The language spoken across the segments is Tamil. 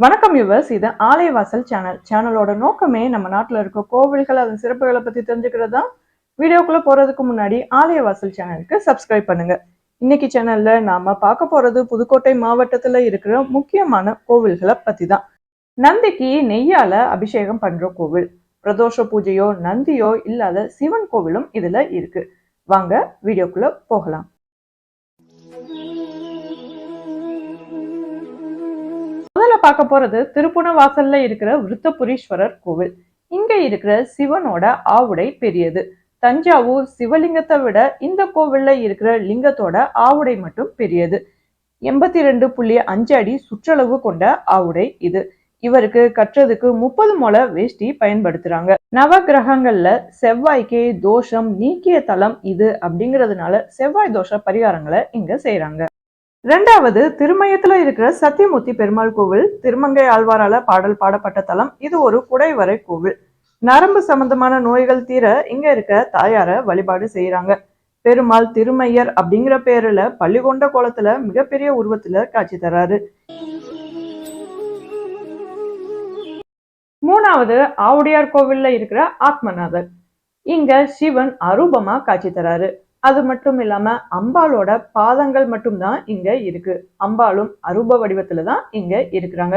வணக்கம் யுவர்ஸ் இது ஆலயவாசல் சேனல் சேனலோட நோக்கமே நம்ம நாட்டில் இருக்க கோவில்கள் அதன் சிறப்புகளை பற்றி தெரிஞ்சுக்கிறது தான். வீடியோக்குள்ளே போகிறதுக்கு முன்னாடி ஆலயவாசல் சேனலுக்கு சப்ஸ்கிரைப் பண்ணுங்க. இன்னைக்கு சேனல்ல நாம பார்க்க போறது புதுக்கோட்டை மாவட்டத்தில் இருக்கிற முக்கியமான கோவில்களை பற்றி தான். நந்திக்கு நெய்யால அபிஷேகம் பண்ணுற கோவில். பிரதோஷ பூஜையோ நந்தியோ இல்லாத சிவன் கோவிலும் இதுல இருக்கு. வாங்க வீடியோக்குள்ள போகலாம். பார்க்க போறது திருப்புணவாசல்ல இருக்கிற விருத்தபுரீஸ்வரர் கோவில். இங்க இருக்கிற சிவனோட ஆவுடை பெரியது. தஞ்சாவூர் சிவலிங்கத்தை விட இந்த கோவில்ல இருக்கிற லிங்கத்தோட ஆவுடை மட்டும் பெரியது. எண்பத்தி ரெண்டு புள்ளி அஞ்சு அடி சுற்றளவு கொண்ட ஆவுடை இது. இவருக்கு கற்றதுக்கு முப்பது முளை வேஷ்டி பயன்படுத்துறாங்க. நவ கிரகங்கள்ல செவ்வாய்க்கு தோஷம் நீக்கிய தலம் இது அப்படிங்கிறதுனால செவ்வாய் தோஷ பரிகாரங்களை இங்க செய்யறாங்க ரெண்டாவது திருமயத்துல இருக்கிற சத்தியமூர்த்தி பெருமாள் கோவில் திருமங்கை ஆழ்வாரால பாடல் பாடப்பட்ட தலம் இது ஒரு குடைவரை கோவில். நரம்பு சம்பந்தமான நோய்கள் தீர இங்க இருக்க தாயார வழிபாடு செய்யறாங்க பெருமாள் திருமையர் அப்படிங்கிற பேருல பள்ளிகொண்ட கோலத்துல மிகப்பெரிய உருவத்துல காட்சி தராரு. மூணாவது ஆவுடையார் கோவில்ல இருக்கிற ஆத்மநாதர். இங்க சிவன் அரூபமா காட்சி தராரு. அது மட்டும் இல்லாம அம்பாளோட பாதங்கள் மட்டும்தான் இங்க இருக்கு. அம்பாளும் அரூப வடிவத்துல தான் இங்க இருக்கிறாங்க.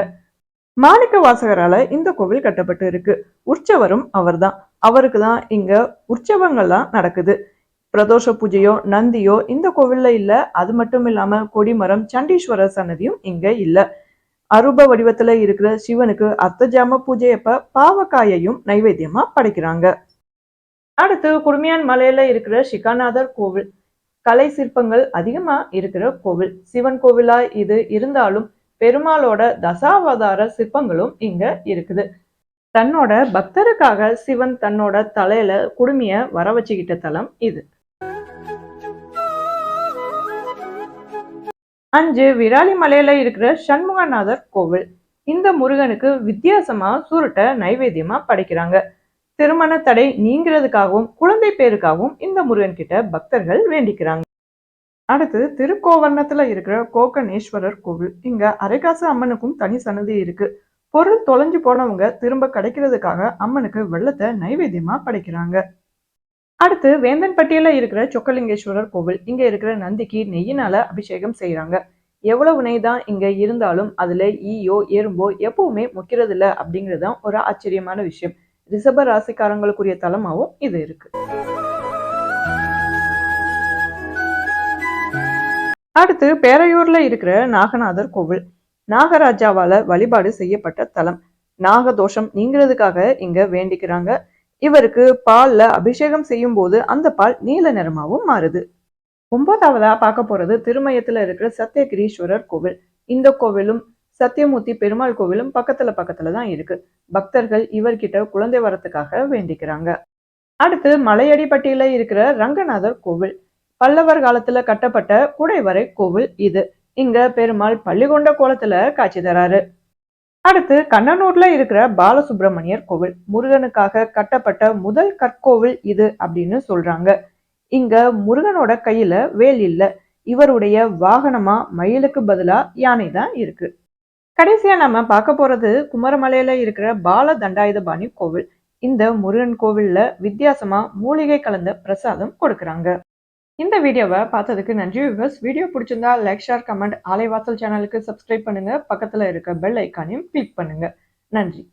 மாணிக்க வாசகரால இந்த கோவில் கட்டப்பட்டு இருக்கு. உற்சவரும் அவர்தான். அவருக்கு தான் இங்க உற்சவங்கள்லாம் நடக்குது. பிரதோஷ பூஜையோ நந்தியோ இந்த கோவில்ல இல்ல. அது மட்டும் இல்லாம கொடிமரம் சண்டீஸ்வரர் சன்னதியும் இங்க இல்ல. அரூப வடிவத்துல இருக்கிற சிவனுக்கு அர்த்தஜாம பூஜையப்ப பாவக்காயையும் நைவேத்தியமா படைக்கிறாங்க. அடுத்து குடுமையான் மலையில இருக்கிற சிகாநாதர் கோவில். கலை சிற்பங்கள் அதிகமா இருக்கிற கோவில். சிவன் கோவிலா இது இருந்தாலும் பெருமாளோட தசாவதார சிற்பங்களும் இங்க இருக்குது. தன்னோட பக்தருக்காக சிவன் தன்னோட தலையில குடுமிய வர வச்சுக்கிட்ட தலம் இது. அஞ்சு விராலி மலையில இருக்கிற சண்முகநாதர் கோவில். இந்த முருகனுக்கு வித்தியாசமா சுருட்ட நைவேத்தியமா படைக்கிறாங்க. திருமண தடை நீங்கிறதுக்காகவும் குழந்தை பேருக்காகவும் இந்த முருகன் கிட்ட பக்தர்கள் வேண்டிக்கிறாங்க. அடுத்து திருக்கோவர்ணத்துல இருக்கிற கோகணேஸ்வரர் கோவில். இங்க அரைக்காசு அம்மனுக்கும் தனி சன்னதி இருக்கு. பொருள் தொலைஞ்சு போனவங்க திரும்ப கிடைக்கிறதுக்காக அம்மனுக்கு வெள்ளத்தை நைவேத்தியமா படைக்கிறாங்க. அடுத்து வேந்தன்பட்டியில இருக்கிற சொக்கலிங்கேஸ்வரர் கோவில். இங்க இருக்கிற நந்திக்கு நெய்யினால அபிஷேகம் செய்யறாங்க எவ்வளவு நெய் தான் இங்க இருந்தாலும் அதுல ஈயோ எறும்போ எப்பவுமே முக்கிறது இல்லை அப்படிங்கிறது தான் ஒரு ஆச்சரியமான விஷயம். ரிஷப ராசிக்காரங்களுக்குரிய தலமாகவும் இது இருக்கு. அடுத்து பேரையூர்ல இருக்கிற நாகநாதர் கோவில். நாகராஜாவால வழிபாடு செய்யப்பட்ட தலம். நாகதோஷம் நீங்கிறதுக்காக இங்க வேண்டிக்கிறாங்க. இவருக்கு பால்ல அபிஷேகம் செய்யும் போது அந்த பால் நீல நிறமாவும் மாறுது. ஒன்பதாவதா பார்க்க போறது திருமயத்துல இருக்கிற சத்தியகிரீஸ்வரர் கோவில். இந்த கோவிலும் சத்தியமூர்த்தி பெருமாள் கோவிலும் பக்கத்துல பக்கத்துல தான் இருக்கு. பக்தர்கள் இவர்கிட்ட குழந்தை வரத்துக்காக வேண்டிக்கிறாங்க. அடுத்து மலையடிப்பட்டியில இருக்கிற ரங்கநாதர் கோவில். பல்லவர் காலத்துல கட்டப்பட்ட குடைவரை கோவில் இது. இங்க பெருமாள் பள்ளிகொண்ட கோலத்துல காட்சி தராரு. அடுத்து கண்ணனூர்ல இருக்கிற பாலசுப்பிரமணியர் கோவில். முருகனுக்காக கட்டப்பட்ட முதல் கற்கோவில் இது அப்படின்னு சொல்றாங்க. இங்க முருகனோட கையில வேல் இல்ல. இவருடைய வாகனமா மயிலுக்கு பதிலா யானை தான் இருக்கு. கடைசியா நம்ம பார்க்க போறது குமரமலையில இருக்கிற பால தண்டாயுதபாணி கோவில். இந்த முருகன் கோவில்ல வித்தியாசமா மூலிகை கலந்த பிரசாதம் கொடுக்குறாங்க. இந்த வீடியோவை பார்த்ததுக்கு நன்றி விவர்ஸ் வீடியோ பிடிச்சிருந்தா லைக் ஷேர் கமெண்ட் ஆலைவாசல் சேனலுக்கு சப்ஸ்கிரைப் பண்ணுங்க. பக்கத்துல இருக்க பெல் ஐக்கானையும் கிளிக் பண்ணுங்க. நன்றி.